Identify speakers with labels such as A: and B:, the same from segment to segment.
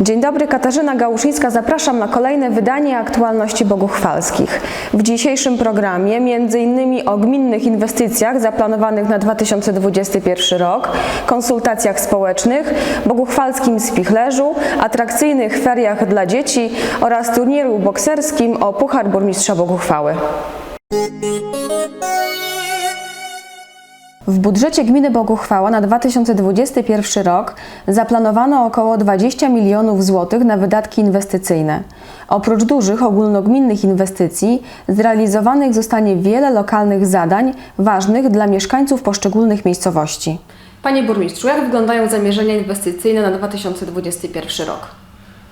A: Dzień dobry, Katarzyna Gałuszyńska. Zapraszam na kolejne wydanie aktualności boguchwalskich. W dzisiejszym programie innymi o gminnych inwestycjach zaplanowanych na 2021 rok, konsultacjach społecznych, boguchwalskim spichlerzu, atrakcyjnych feriach dla dzieci oraz turnieju bokserskim o Puchar Burmistrza Boguchwały. W budżecie gminy Boguchwała na 2021 rok zaplanowano około 20 milionów złotych na wydatki inwestycyjne. Oprócz dużych ogólnogminnych inwestycji zrealizowanych zostanie wiele lokalnych zadań ważnych dla mieszkańców poszczególnych miejscowości. Panie burmistrzu, jak wyglądają zamierzenia inwestycyjne na 2021 rok?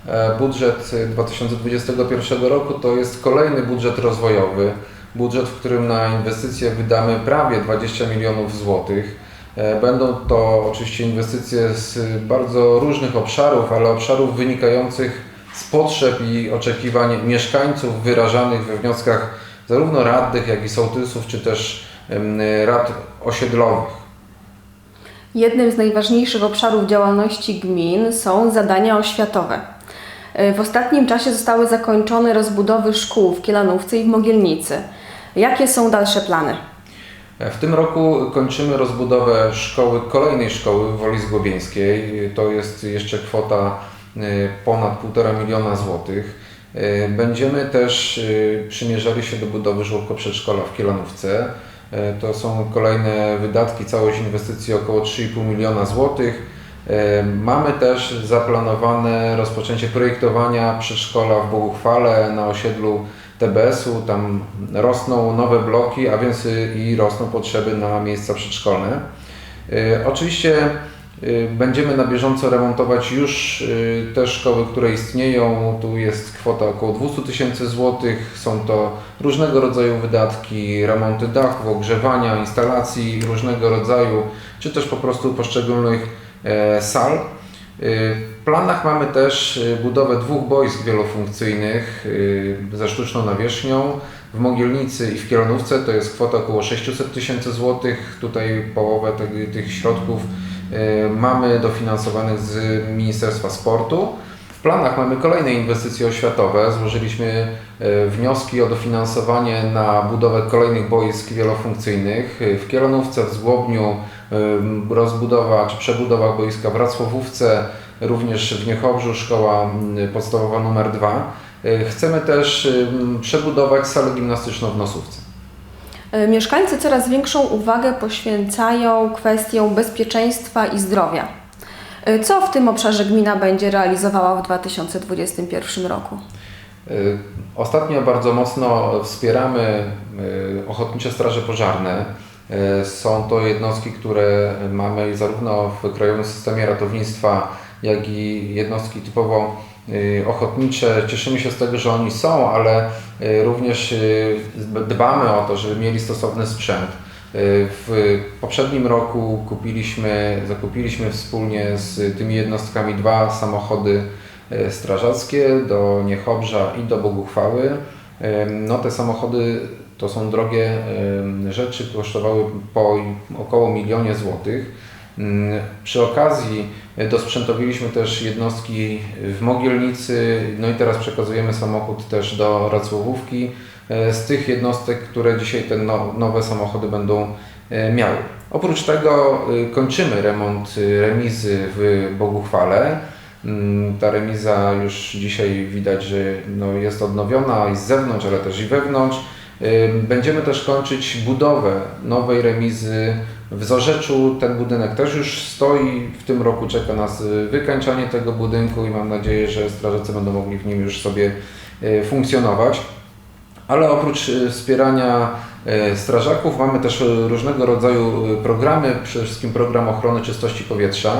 B: E, Budżet 2021 roku to jest kolejny budżet rozwojowy. Budżet, w którym na inwestycje wydamy prawie 20 milionów złotych. E, Będą to oczywiście inwestycje z bardzo różnych obszarów, ale obszarów wynikających z potrzeb i oczekiwań mieszkańców wyrażanych we wnioskach zarówno radnych, jak i sołtysów, czy też rad osiedlowych.
A: Jednym z najważniejszych obszarów działalności gmin są zadania oświatowe. W ostatnim czasie zostały zakończone rozbudowy szkół w Kielanówce i w Mogielnicy. Jakie są dalsze plany?
B: W tym roku kończymy rozbudowę szkoły, kolejnej szkoły w Woli Zgłobieńskiej. To jest jeszcze kwota y, ponad 1,5 miliona złotych. Y, Będziemy też przymierzali się do budowy żłobko-przedszkola w Kielanówce. To są kolejne wydatki, całość inwestycji około 3,5 miliona złotych. Mamy też zaplanowane rozpoczęcie projektowania przedszkola w Boguchwale na osiedlu TBS-u. Tam rosną nowe bloki, a więc y, i rosną potrzeby na miejsca przedszkolne. Y, Oczywiście y, będziemy na bieżąco remontować już te szkoły, które istnieją. Tu jest kwota około 200 tysięcy złotych. Są to różnego rodzaju wydatki, remonty dachów, ogrzewania, instalacji różnego rodzaju, czy też po prostu poszczególnych e, sal. Planach mamy też y, budowę dwóch boisk wielofunkcyjnych y, ze sztuczną nawierzchnią w Mogielnicy i w Kieronówce. To jest kwota około 600 tysięcy złotych. Tutaj połowę tych, środków y, mamy dofinansowanych z Ministerstwa Sportu. W planach mamy kolejne inwestycje oświatowe. Złożyliśmy wnioski o dofinansowanie na budowę kolejnych boisk wielofunkcyjnych. W Kieronówce, w Zgłobniu y, rozbudowa czy przebudowa boiska w Racławówce, również w Niechobrzu szkoła mm, podstawowa numer 2. Y, Chcemy też ym, przebudować salę gimnastyczną w Nosówce.
A: E, Mieszkańcy coraz większą uwagę poświęcają kwestiom bezpieczeństwa i zdrowia. E, Co w tym obszarze gmina będzie realizowała w 2021 roku?
B: Ostatnio bardzo mocno wspieramy Ochotnicze Straże Pożarne. Są to jednostki, które mamy zarówno w Krajowym Systemie Ratownictwa, jak i jednostki typowo y, ochotnicze. Cieszymy się z tego, że oni są, ale y, również y, dbamy o to, żeby mieli stosowny sprzęt. W poprzednim roku kupiliśmy, zakupiliśmy wspólnie z tymi jednostkami dwa samochody strażackie do Niechobrza i do Boguchwały. No te samochody to są drogie rzeczy, kosztowały po około milionie złotych. Mm, Przy okazji e, dosprzętowiliśmy też jednostki w Mogielnicy, no i teraz przekazujemy samochód też do Racławówki e, z tych jednostek, które dzisiaj te no- nowe samochody będą e, miały. Oprócz tego kończymy remont remizy w Boguchwale. Mm, Ta remiza już dzisiaj widać, że no jest odnowiona i z zewnątrz, ale też i wewnątrz. Będziemy też kończyć budowę nowej remizy w Zorzeczu. Ten budynek też już stoi. W tym roku czeka nas wykańczanie tego budynku i mam nadzieję, że strażacy będą mogli w nim już sobie y, funkcjonować. Ale oprócz y, wspierania y, strażaków mamy też różnego rodzaju programy, przede wszystkim program ochrony czystości powietrza.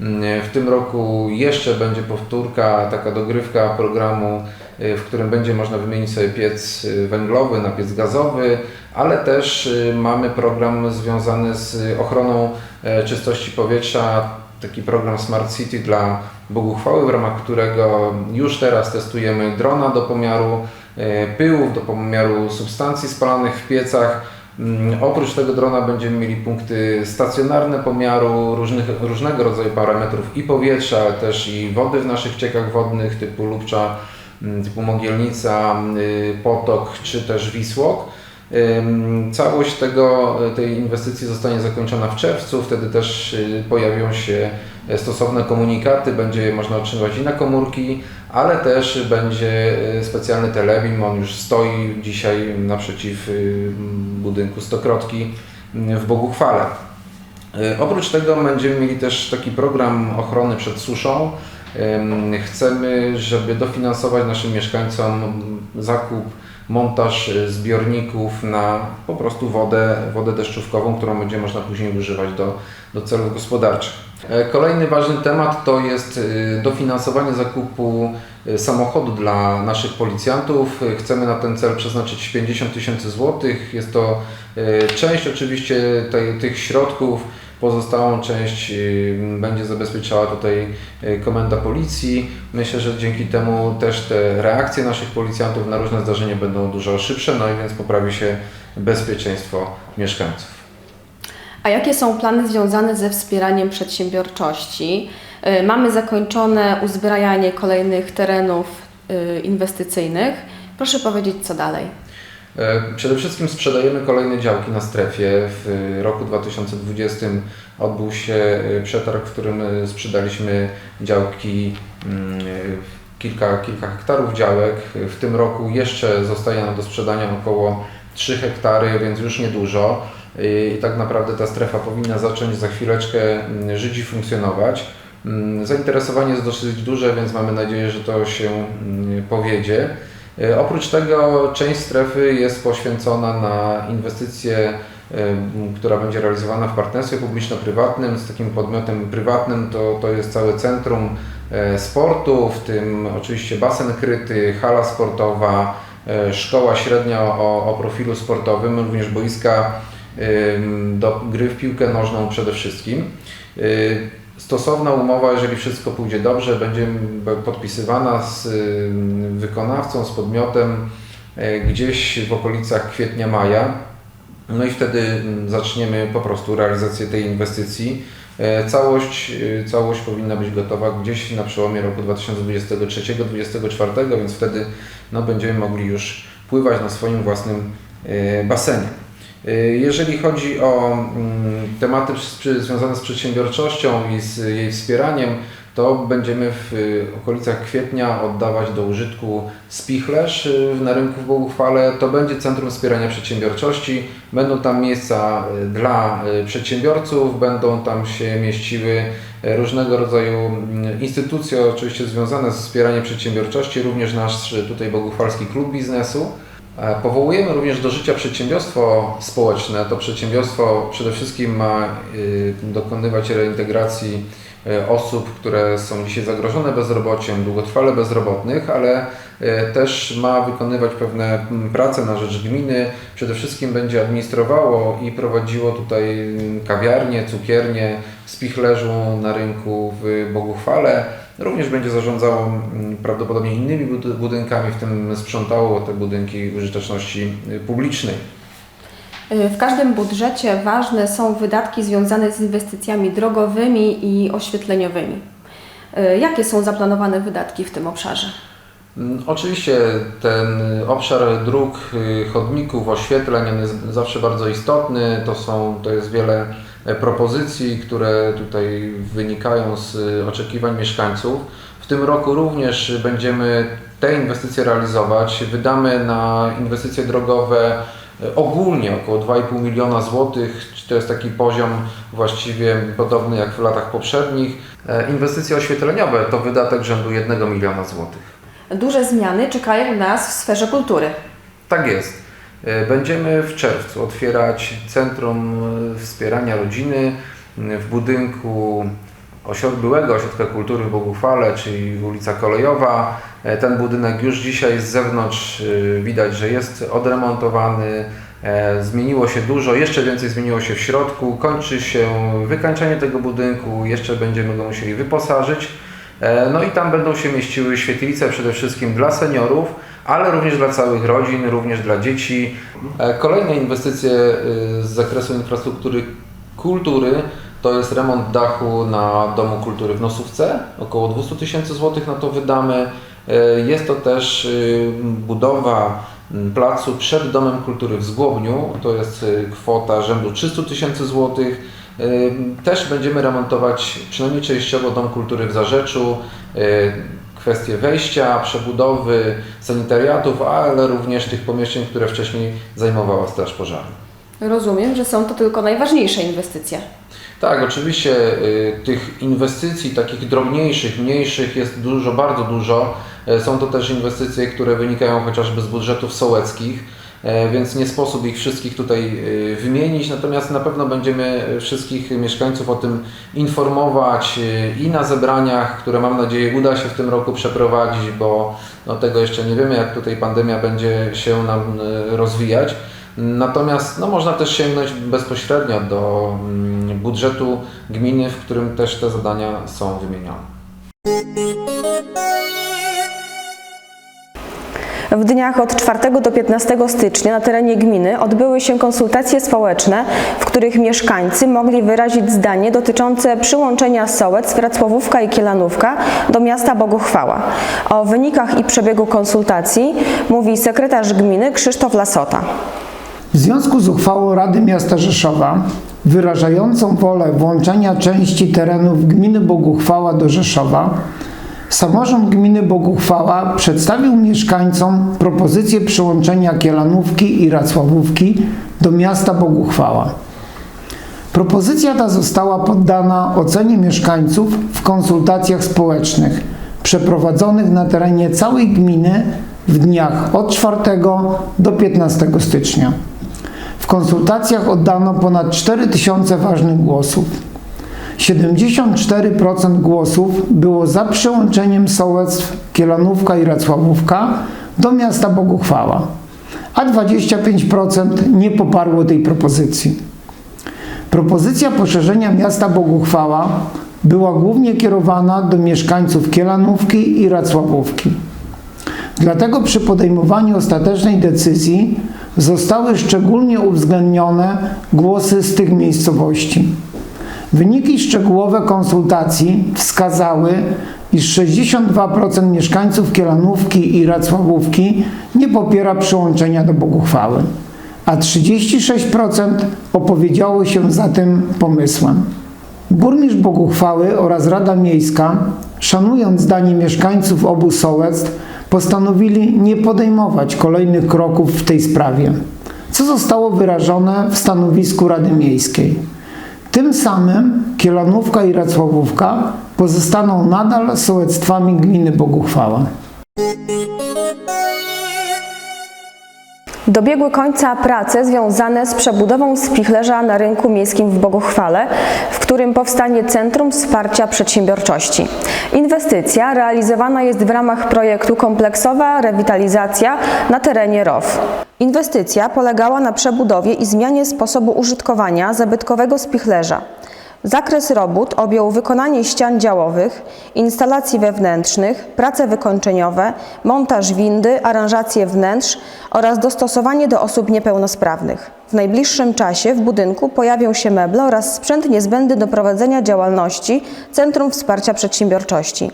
B: Mm, W tym roku jeszcze będzie powtórka, taka dogrywka programu, w którym będzie można wymienić sobie piec y, węglowy na piec gazowy, ale też y, mamy program związany z ochroną e, czystości powietrza, taki program Smart City dla Boguchwały, w ramach którego już teraz testujemy drona do pomiaru e, pyłów, do pomiaru substancji spalanych w piecach. Mm, Oprócz tego drona będziemy mieli punkty stacjonarne pomiaru różnych, różnego rodzaju parametrów i powietrza, ale też i wody w naszych ciekach wodnych typu Lubcza, typu Mogielnica, y, Potok czy też Wisłok. Całość tego, tej inwestycji zostanie zakończona w czerwcu, wtedy też y, pojawią się stosowne komunikaty, będzie można otrzymywać i na komórki, ale też będzie y, specjalny telebim, on już stoi dzisiaj naprzeciw y, budynku Stokrotki y, w Boguchwale. Y, Oprócz tego będziemy mieli też taki program ochrony przed suszą. Chcemy, żeby dofinansować naszym mieszkańcom zakup, montaż y, zbiorników na po prostu wodę, wodę deszczówkową, którą będzie można później używać do, do celów gospodarczych. E, Kolejny ważny temat to jest y, dofinansowanie zakupu samochodu dla naszych policjantów. Chcemy na ten cel przeznaczyć 50 tysięcy złotych. Jest to część oczywiście tej, tych środków. Pozostałą część y, będzie zabezpieczała tutaj y, komenda policji. Myślę, że dzięki temu też te reakcje naszych policjantów na różne zdarzenia będą dużo szybsze, no i więc poprawi się bezpieczeństwo mieszkańców.
A: A jakie są plany związane ze wspieraniem przedsiębiorczości? Y, Mamy zakończone uzbrajanie kolejnych terenów inwestycyjnych. Proszę powiedzieć, co dalej.
B: E, Przede wszystkim sprzedajemy kolejne działki na strefie. W roku 2020 odbył się e, przetarg, w którym e, sprzedaliśmy działki, mm, kilka, kilka hektarów działek. W tym roku jeszcze zostaje nam do sprzedania około 3 hektary, więc już niedużo. I tak naprawdę ta strefa powinna zacząć za chwileczkę mm, żyć i funkcjonować. Mm, Zainteresowanie jest dosyć duże, więc mamy nadzieję, że to się powiedzie. E, Oprócz tego część strefy jest poświęcona na inwestycję, e, która będzie realizowana w partnerstwie publiczno-prywatnym z takim podmiotem prywatnym. To, to jest całe centrum e, sportu, w tym oczywiście basen kryty, hala sportowa, szkoła średnia o, o profilu sportowym, również boiska do gry w piłkę nożną przede wszystkim. Stosowna umowa, jeżeli wszystko pójdzie dobrze, będzie podpisywana z ym, wykonawcą, z podmiotem e, gdzieś w okolicach kwietnia-maja. No i wtedy ym, zaczniemy po prostu realizację tej inwestycji. E, Całość, e, całość powinna być gotowa gdzieś na przełomie roku 2023-2024, więc wtedy no, będziemy mogli już pływać na swoim własnym e, basenie. E, Jeżeli chodzi o mm, tematy związane z przedsiębiorczością i z jej wspieraniem, to będziemy w y, okolicach kwietnia oddawać do użytku spichlerz y, na rynku w Boguchwale. To będzie Centrum Wspierania Przedsiębiorczości. Będą tam miejsca y, dla y, przedsiębiorców, będą tam się mieściły y, różnego rodzaju mm, instytucje, oczywiście związane z wspieraniem przedsiębiorczości, również nasz y, tutaj Boguchwalski Klub Biznesu. Powołujemy również do życia przedsiębiorstwo społeczne. To przedsiębiorstwo przede wszystkim ma y, dokonywać reintegracji y, osób, które są dzisiaj zagrożone bezrobociem, długotrwale bezrobotnych, ale y, też ma wykonywać pewne mm, prace na rzecz gminy. Przede wszystkim będzie administrowało i prowadziło tutaj mm, kawiarnię, cukiernię w Spichlerzu na rynku w Boguchwale. Również będzie zarządzało mm, prawdopodobnie innymi bud- budynkami, w tym sprzątało te budynki użyteczności y, publicznej.
A: Y, W każdym budżecie ważne są wydatki związane z inwestycjami drogowymi i oświetleniowymi. Y, Jakie są zaplanowane wydatki w tym obszarze?
B: Mm, Oczywiście ten obszar dróg, chodników, oświetleń on jest zawsze bardzo istotny. To, są, to jest wiele propozycji, które tutaj wynikają z y, oczekiwań mieszkańców. W tym roku również będziemy te inwestycje realizować. Wydamy na inwestycje drogowe e, ogólnie około 2,5 miliona złotych. To jest taki poziom właściwie podobny jak w latach poprzednich. E, Inwestycje oświetleniowe to wydatek rzędu 1 miliona złotych.
A: Duże zmiany czekają nas w sferze kultury.
B: Tak jest. E, Będziemy w czerwcu otwierać Centrum e, Wspierania Rodziny m, w budynku osiod- byłego Ośrodka Kultury w Boguchwale, czyli ulica Kolejowa. E, Ten budynek już dzisiaj z zewnątrz e, widać, że jest odremontowany. E, Zmieniło się dużo, jeszcze więcej zmieniło się w środku. Kończy się wykańczanie tego budynku, jeszcze będziemy go musieli wyposażyć. E, No i tam będą się mieściły świetlice przede wszystkim dla seniorów, ale również dla całych rodzin, również dla dzieci. E, Kolejne inwestycje y, z zakresu infrastruktury kultury to jest remont dachu na Domu Kultury w Nosówce. Około 200 tysięcy złotych na to wydamy. E, Jest to też y, budowa placu przed Domem Kultury w Zgłowniu. To jest y, kwota rzędu 300 tysięcy złotych. Y, Też będziemy remontować przynajmniej częściowo Dom Kultury w Zarzeczu. Kwestie wejścia, przebudowy, sanitariatów, ale również tych pomieszczeń, które wcześniej zajmowała Straż Pożarna.
A: Rozumiem, że są to tylko najważniejsze inwestycje.
B: Tak, oczywiście y, tych inwestycji takich drobniejszych, mniejszych jest dużo, bardzo dużo. E, Są to też inwestycje, które wynikają chociażby z budżetów sołeckich, więc nie sposób ich wszystkich tutaj y, wymienić, natomiast na pewno będziemy wszystkich mieszkańców o tym informować y, i na zebraniach, które mam nadzieję uda się w tym roku przeprowadzić, bo no, tego jeszcze nie wiemy, jak tutaj pandemia będzie się nam rozwijać. Natomiast no, można też sięgnąć bezpośrednio do mm, budżetu gminy, w którym też te zadania są wymienione.
A: W dniach od 4 do 15 stycznia na terenie gminy odbyły się konsultacje społeczne, w których mieszkańcy mogli wyrazić zdanie dotyczące przyłączenia Sołec, Wracławówka i Kielanówka do miasta Boguchwała. O wynikach i przebiegu konsultacji mówi sekretarz gminy Krzysztof Lasota.
C: W związku z uchwałą Rady Miasta Rzeszowa wyrażającą wolę włączenia części terenów gminy Boguchwała do Rzeszowa, samorząd gminy Boguchwała przedstawił mieszkańcom propozycję przyłączenia Kielanówki i Racławówki do miasta Boguchwała. Propozycja ta została poddana ocenie mieszkańców w konsultacjach społecznych przeprowadzonych na terenie całej gminy w dniach od 4 do 15 stycznia. W konsultacjach oddano ponad 4000 ważnych głosów. 74% głosów było za przyłączeniem sołectw Kielanówka i Racławówka do miasta Boguchwała, a 25% nie poparło tej propozycji. Propozycja poszerzenia miasta Boguchwała była głównie kierowana do mieszkańców Kielanówki i Racławówki. Dlatego przy podejmowaniu ostatecznej decyzji zostały szczególnie uwzględnione głosy z tych miejscowości. Wyniki szczegółowe konsultacji wskazały, iż 62% mieszkańców Kielanówki i Racławówki nie popiera przyłączenia do Boguchwały, a 36% opowiedziało się za tym pomysłem. Burmistrz Boguchwały oraz Rada Miejska, szanując zdanie mieszkańców obu sołectw, postanowili nie podejmować kolejnych kroków w tej sprawie, co zostało wyrażone w stanowisku Rady Miejskiej. Tym samym Kielanówka i Racławówka pozostaną nadal sołectwami gminy Boguchwała.
A: Dobiegły końca prace związane z przebudową spichlerza na rynku miejskim w Boguchwale, w którym powstanie Centrum Wsparcia Przedsiębiorczości. Inwestycja realizowana jest w ramach projektu Kompleksowa Rewitalizacja na terenie ROW. Inwestycja polegała na przebudowie i zmianie sposobu użytkowania zabytkowego spichlerza. Zakres robót objął wykonanie ścian działowych, instalacji wewnętrznych, prace wykończeniowe, montaż windy, aranżację wnętrz oraz dostosowanie do osób niepełnosprawnych. W najbliższym czasie w budynku pojawią się meble oraz sprzęt niezbędny do prowadzenia działalności Centrum Wsparcia Przedsiębiorczości.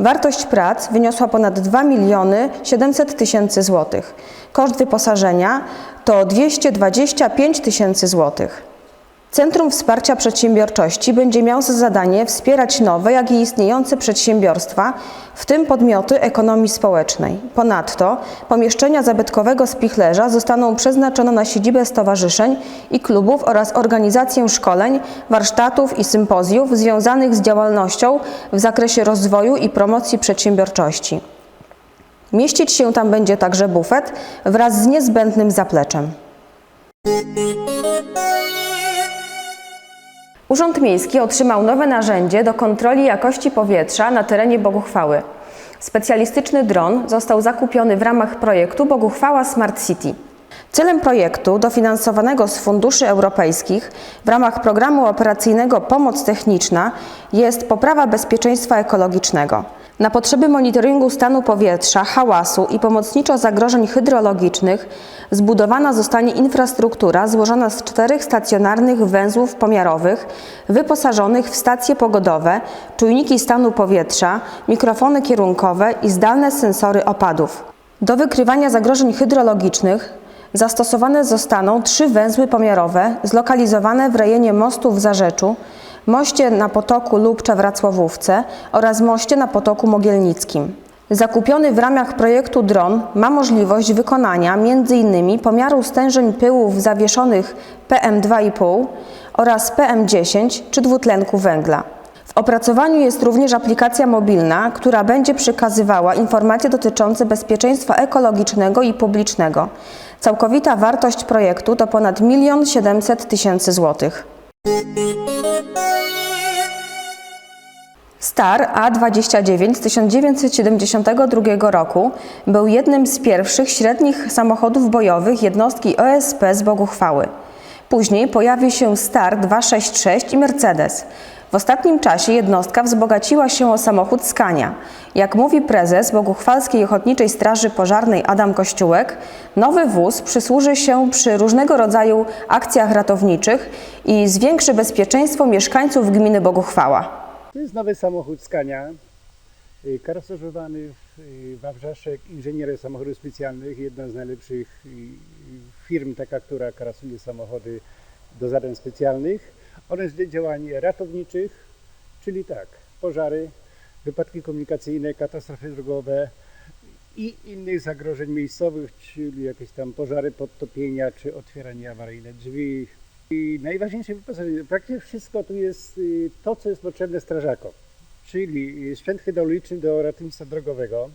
A: Wartość prac wyniosła ponad 2 miliony 700 tysięcy złotych. Koszt wyposażenia to 225 tysięcy złotych. Centrum Wsparcia Przedsiębiorczości będzie miało za zadanie wspierać nowe, jak i istniejące przedsiębiorstwa, w tym podmioty ekonomii społecznej. Ponadto pomieszczenia zabytkowego spichlerza zostaną przeznaczone na siedzibę stowarzyszeń i klubów oraz organizację szkoleń, warsztatów i sympozjów związanych z działalnością w zakresie rozwoju i promocji przedsiębiorczości. Mieścić się tam będzie także bufet wraz z niezbędnym zapleczem. Urząd Miejski otrzymał nowe narzędzie do kontroli jakości powietrza na terenie Boguchwały. Specjalistyczny dron został zakupiony w ramach projektu Boguchwała Smart City. Celem projektu, dofinansowanego z funduszy europejskich w ramach programu operacyjnego Pomoc Techniczna, jest poprawa bezpieczeństwa ekologicznego. Na potrzeby monitoringu stanu powietrza, hałasu i pomocniczo zagrożeń hydrologicznych zbudowana zostanie infrastruktura złożona z czterech stacjonarnych węzłów pomiarowych wyposażonych w stacje pogodowe, czujniki stanu powietrza, mikrofony kierunkowe i zdalne sensory opadów. Do wykrywania zagrożeń hydrologicznych zastosowane zostaną trzy węzły pomiarowe zlokalizowane w rejonie mostu w Zarzeczu, moście na potoku Lubcza w Racławówce oraz moście na potoku Mogielnickim. Zakupiony w ramach projektu dron ma możliwość wykonania m.in. pomiaru stężeń pyłów zawieszonych PM2,5 oraz PM10 czy dwutlenku węgla. W opracowaniu jest również aplikacja mobilna, która będzie przekazywała informacje dotyczące bezpieczeństwa ekologicznego i publicznego. Całkowita wartość projektu to ponad 1 700 tysięcy złotych. Star A29 z 1972 roku był jednym z pierwszych średnich samochodów bojowych jednostki OSP z Boguchwały. Później pojawił się Star 266 i Mercedes. W ostatnim czasie jednostka wzbogaciła się o samochód Scania. Jak mówi prezes Boguchwalskiej Ochotniczej Straży Pożarnej Adam Kościółek, nowy wóz przysłuży się przy różnego rodzaju akcjach ratowniczych i zwiększy bezpieczeństwo mieszkańców gminy Boguchwała.
D: To jest nowy samochód Scania, y, karoserzowany w y, Wawrzaszek inżynierem samochodów specjalnych, jedna z najlepszych y, firm, taka, która karosuje samochody do zadań specjalnych oraz działań ratowniczych, czyli tak, pożary, wypadki komunikacyjne, katastrofy drogowe i innych zagrożeń miejscowych, czyli jakieś tam pożary, podtopienia czy otwieranie awaryjne drzwi, i najważniejsze wyposażenie, praktycznie wszystko tu jest y, to, co jest potrzebne strażakom, czyli y, sprzęt hydrauliczny do ratownictwa drogowego,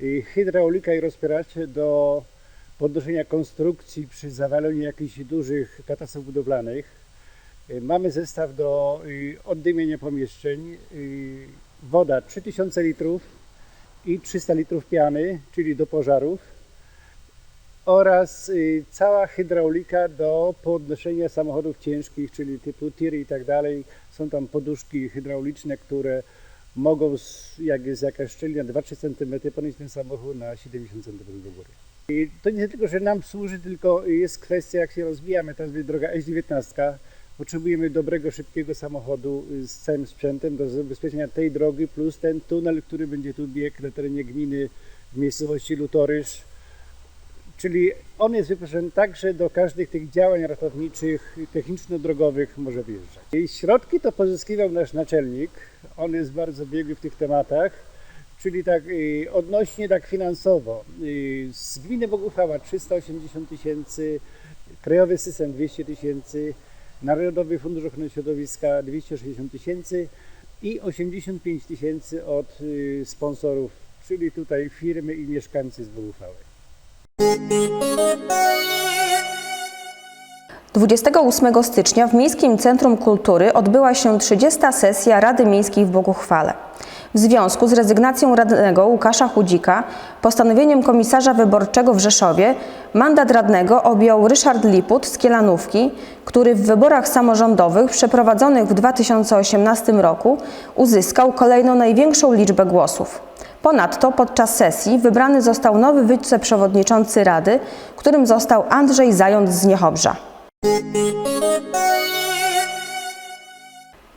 D: y, hydraulika i rozpieracze do podnoszenia konstrukcji przy zawaleniu jakichś dużych katastrof budowlanych. Y, Mamy zestaw do y, oddymienia pomieszczeń, y, woda 3000 litrów i 300 litrów piany, czyli do pożarów oraz cała hydraulika do podnoszenia samochodów ciężkich, czyli typu tiry i tak dalej. Są tam poduszki hydrauliczne, które mogą, jak jest jakaś szczelina 2-3 cm, ponieść ten samochód na 70 cm do góry. I to nie tylko, że nam służy, tylko jest kwestia, jak się rozwijamy. Teraz będzie droga S19. Potrzebujemy dobrego, szybkiego samochodu z całym sprzętem do zabezpieczenia tej drogi, plus ten tunel, który będzie tu biegł na terenie gminy w miejscowości Lutorysz. Czyli on jest wyposażony tak, że do każdych tych działań ratowniczych, techniczno-drogowych może wjeżdżać. I środki to pozyskiwał nasz naczelnik. On jest bardzo biegły w tych tematach. Czyli tak y, odnośnie tak finansowo. y, Z gminy Boguchwała 380 tysięcy, Krajowy System 200 tysięcy, Narodowy Fundusz Ochrony Środowiska 260 tysięcy i 85 tysięcy od y, sponsorów, czyli tutaj firmy i mieszkańcy z Boguchwały.
A: 28 stycznia w Miejskim Centrum Kultury odbyła się 30. sesja Rady Miejskiej w Boguchwale. W związku z rezygnacją radnego Łukasza Chudzika, postanowieniem komisarza wyborczego w Rzeszowie, mandat radnego objął Ryszard Liput z Kielanówki, który w wyborach samorządowych przeprowadzonych w 2018 roku uzyskał kolejną największą liczbę głosów. Ponadto podczas sesji wybrany został nowy wiceprzewodniczący Rady, którym został Andrzej Zając z Niechobrza.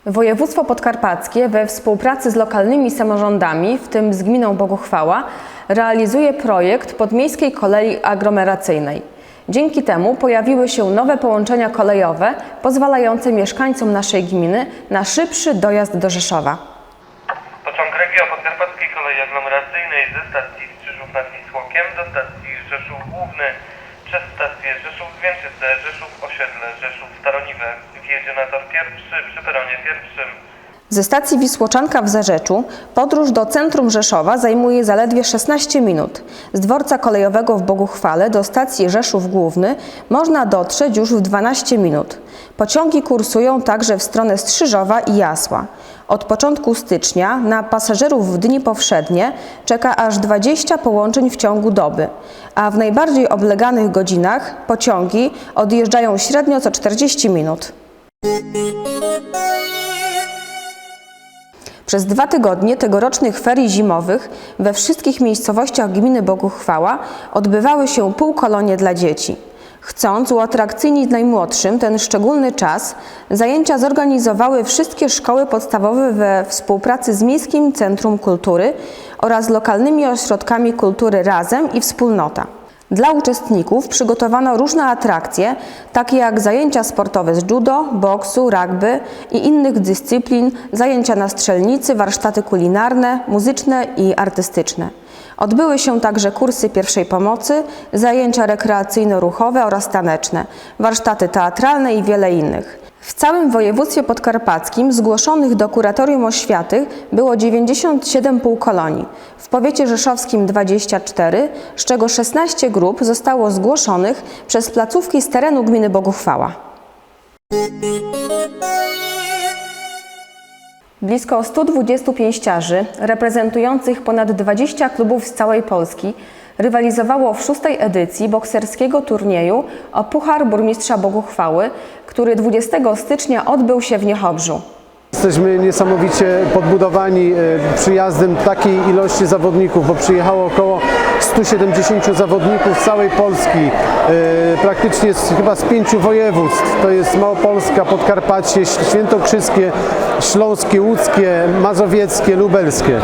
A: Województwo Podkarpackie we współpracy z lokalnymi samorządami, w tym z gminą Boguchwała, realizuje projekt podmiejskiej kolei aglomeracyjnej. Dzięki temu pojawiły się nowe połączenia kolejowe pozwalające mieszkańcom naszej gminy na szybszy dojazd do Rzeszowa.
E: Pociąg Regio Podkarpackiej Kolei Aglomeracyjnej ze stacji Strzyżów nad Wisłokiem do stacji Rzeszów Główny przez stację Rzeszów Zwieńczyce, Rzeszów Osiedle, Rzeszów Na tor pierwszy przy peronie pierwszym.
A: Ze stacji Wisłoczanka w Zarzeczu podróż do centrum Rzeszowa zajmuje zaledwie 16 minut. Z dworca kolejowego w Boguchwale do stacji Rzeszów Główny można dotrzeć już w 12 minut. Pociągi kursują także w stronę Strzyżowa i Jasła. Od początku stycznia na pasażerów w dni powszednie czeka aż 20 połączeń w ciągu doby, a w najbardziej obleganych godzinach pociągi odjeżdżają średnio co 40 minut. Przez dwa tygodnie tegorocznych ferii zimowych we wszystkich miejscowościach gminy Boguchwała odbywały się półkolonie dla dzieci. Chcąc uatrakcyjnić najmłodszym ten szczególny czas, zajęcia zorganizowały wszystkie szkoły podstawowe we współpracy z Miejskim Centrum Kultury oraz lokalnymi ośrodkami kultury Razem i Wspólnota. Dla uczestników przygotowano różne atrakcje, takie jak zajęcia sportowe z judo, boksu, rugby i innych dyscyplin, zajęcia na strzelnicy, warsztaty kulinarne, muzyczne i artystyczne. Odbyły się także kursy pierwszej pomocy, zajęcia rekreacyjno-ruchowe oraz taneczne, warsztaty teatralne i wiele innych. W całym województwie podkarpackim zgłoszonych do Kuratorium Oświaty było 97 półkolonii, w powiecie rzeszowskim 24, z czego 16 grup zostało zgłoszonych przez placówki z terenu gminy Boguchwała. Blisko 120 pięściarzy, reprezentujących ponad 20 klubów z całej Polski, rywalizowało w szóstej edycji bokserskiego turnieju o Puchar Burmistrza Boguchwały, który 20 stycznia odbył się w Niechobrzu.
F: Jesteśmy niesamowicie podbudowani e, przyjazdem takiej ilości zawodników, bo przyjechało około 170 zawodników z całej Polski, e, praktycznie z, chyba z pięciu województw. To jest Małopolska, Podkarpacie, Świętokrzyskie, Śląskie, Łódzkie, Mazowieckie, Lubelskie.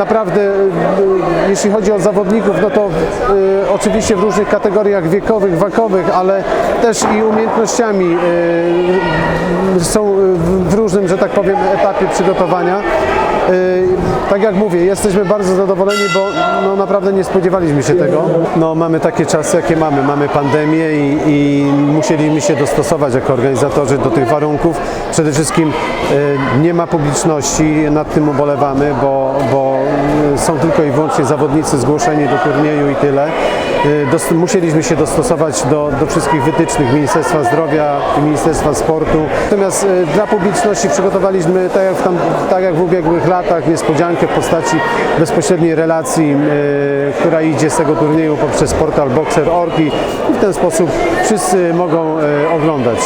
F: Naprawdę, e, jeśli chodzi o zawodników, no to e, oczywiście w różnych kategoriach wiekowych, wakowych, ale też i umiejętnościami są w różnym, że tak powiem, etapie przygotowania. Tak jak mówię, jesteśmy bardzo zadowoleni, bo no, naprawdę nie spodziewaliśmy się tego. No, mamy takie czasy, jakie mamy. Mamy pandemię i, i musieliśmy się dostosować jako organizatorzy do tych warunków. Przede wszystkim yy, nie ma publiczności, nad tym ubolewamy, bo, bo są tylko i wyłącznie zawodnicy zgłoszeni do turnieju i tyle. Dos- musieliśmy się dostosować do, do wszystkich wytycznych Ministerstwa Zdrowia i Ministerstwa Sportu. Natomiast yy, dla publiczności przygotowaliśmy, tak jak, w tam, tak jak w ubiegłych latach, niespodziankę w postaci bezpośredniej relacji, yy, która idzie z tego turnieju poprzez portal Boxer.org i w ten sposób wszyscy mogą oglądać.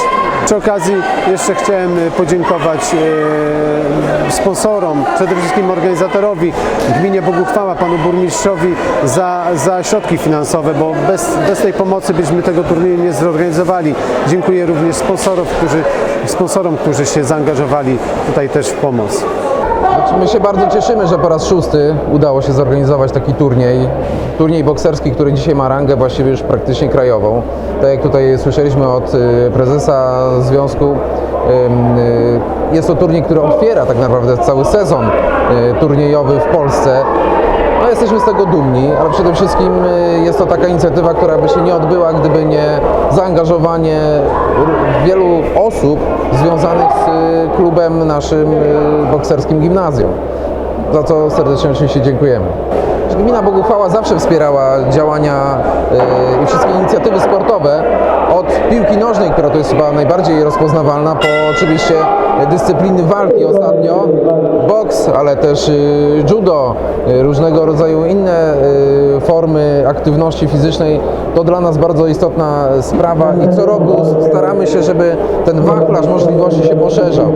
F: Przy okazji jeszcze chciałem yy, podziękować yy, sponsorom, przede wszystkim organizatorowi, gminie Boguchwała, panu burmistrzowi za, za środki finansowe, bo bez, bez tej pomocy byśmy tego turnieju nie zorganizowali. Dziękuję również sponsorów, którzy, sponsorom, którzy się zaangażowali tutaj też w pomoc.
B: Znaczy, My się bardzo cieszymy, że po raz szósty udało się zorganizować taki turniej. Turniej bokserski, który dzisiaj ma rangę właściwie już praktycznie krajową. Tak jak tutaj słyszeliśmy od y, prezesa związku, y, jest to turniej, który otwiera tak naprawdę cały sezon y, turniejowy w Polsce. Jesteśmy z tego dumni, ale przede wszystkim y, jest to taka inicjatywa, która by się nie odbyła, gdyby nie zaangażowanie wielu osób związanych z y, klubem naszym y, bokserskim gimnazjum. Za co serdecznie oczywiście dziękujemy. Gmina Boguchwała zawsze wspierała działania y, i wszystkie inicjatywy sportowe od piłki nożnej, która to jest chyba najbardziej rozpoznawalna, po oczywiście dyscypliny walki ostatnio, boks, ale też y, judo, y, różnego rodzaju inne formy aktywności fizycznej. To dla nas bardzo istotna sprawa i co roku staramy się, żeby ten wachlarz możliwości się poszerzał.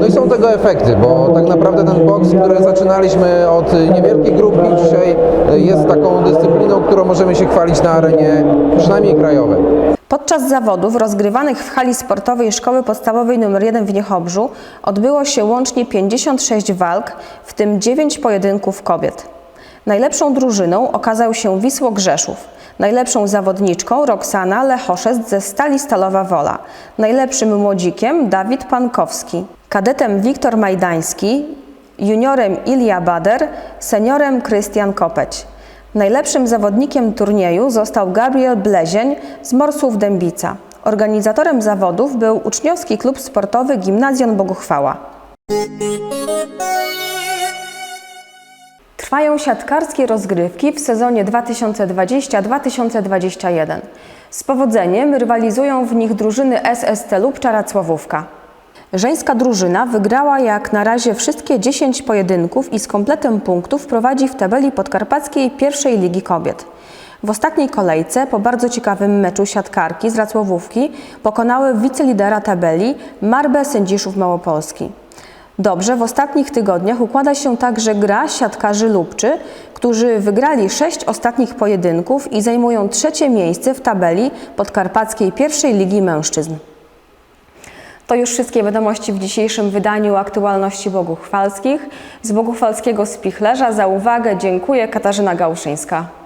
B: No i są tego efekty, bo tak naprawdę ten boks, który zaczynaliśmy od niewielkiej grupki, dzisiaj jest taką dyscypliną, którą możemy się chwalić na arenie przynajmniej krajowej.
A: Podczas zawodów rozgrywanych w hali sportowej Szkoły Podstawowej nr 1 w Niechobrzu odbyło się łącznie 56 walk, w tym 9 pojedynków kobiet. Najlepszą drużyną okazał się Wisło Grzeszów. Najlepszą zawodniczką Roxana Lechoszest ze Stali Stalowa Wola. Najlepszym młodzikiem Dawid Pankowski. Kadetem Wiktor Majdański. Juniorem Ilia Bader. Seniorem Krystian Kopeć. Najlepszym zawodnikiem turnieju został Gabriel Blezień z Morsów Dębica. Organizatorem zawodów był uczniowski klub sportowy Gimnazjon Boguchwała. Trwają siatkarskie rozgrywki w sezonie 2020-2021. Z powodzeniem rywalizują w nich drużyny SST Lubcza Racławówka. Żeńska drużyna wygrała jak na razie wszystkie 10 pojedynków i z kompletem punktów prowadzi w tabeli podkarpackiej pierwszej Ligi Kobiet. W ostatniej kolejce, po bardzo ciekawym meczu siatkarki z Racławówki, pokonały wicelidera tabeli Marbę Sędziszów Małopolski. Dobrze, w ostatnich tygodniach układa się także gra siatkarzy Lubczy, którzy wygrali sześć ostatnich pojedynków i zajmują trzecie miejsce w tabeli podkarpackiej pierwszej ligi mężczyzn. To już wszystkie wiadomości w dzisiejszym wydaniu aktualności Boguchwalskich. Z Boguchwalskiego Spichlerza za uwagę dziękuję Katarzyna Gałuszyńska.